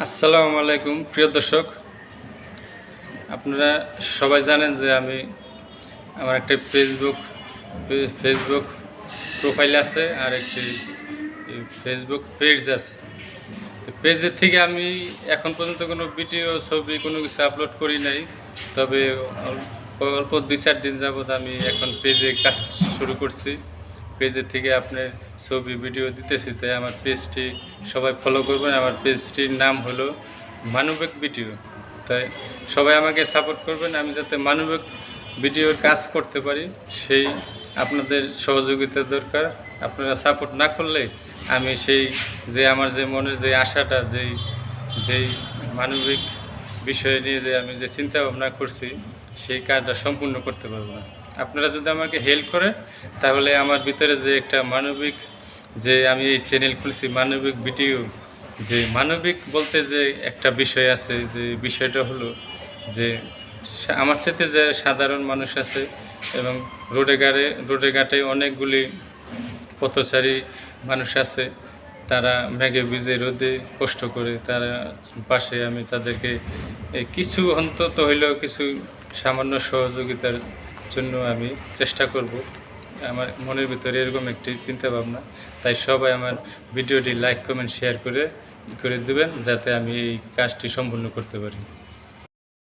আসসালামু আলাইকুম, প্রিয় দর্শক। আপনারা সবাই জানেন যে আমি আমার একটি ফেসবুক ফেসবুক প্রোফাইল আছে আর একটি ফেসবুক পেজ আছে। তো পেজের থেকে আমি এখন পর্যন্ত কোনো ভিডিও ছবি, কোনো কিছু আপলোড করি নাই। তবে অল্প দুই চার দিন যাবত আমি এখন পেজে কাজ শুরু করছি। পেজের থেকে আপনার ছবি ভিডিও দিতেছি, তাই আমার পেজটি সবাই ফলো করবেন। আমার পেজটির নাম হলো মানবিক ভিডিও তাই সবাই আমাকে সাপোর্ট করবেন, আমি যাতে মানবিক ভিডিওর কাজ করতে পারি, সেই আপনাদের সহযোগিতা দরকার। আপনারা সাপোর্ট না করলে আমি সেই যে আমার যে মনের যে আশাটা, যেই যেই মানবিক বিষয় নিয়ে যে আমি যে চিন্তা ভাবনা করছি, সেই কাজটা সম্পূর্ণ করতে পারব না। আপনারা যদি আমাকে হেল্প করে, তাহলে আমার ভিতরে যে একটা মানবিক যে আমি এই চ্যানেল খুলছি, মানবিক ভিডিও যে মানবিক বলতে যে একটা বিষয় আছে, যে বিষয়টা হলো যে আমার সাথে যে সাধারণ মানুষ আছে এবং রোডে গাড়ে রোডে ঘাটে অনেকগুলি পথচারী মানুষ আছে, তারা মেঘে ভিজে রোদে কষ্ট করে তারা পাশে আমি তাদেরকে কিছু অন্তত হইলেও কিছু সামান্য সহযোগিতার জন্য আমি চেষ্টা করব। আমার মনের ভিতরে এরকম একটি চিন্তা ভাবনা তাই সবাই আমার ভিডিওটি লাইক কমেন্ট শেয়ার করে করে দেবেন, যাতে আমি এই কাজটি সম্পূর্ণ করতে পারি।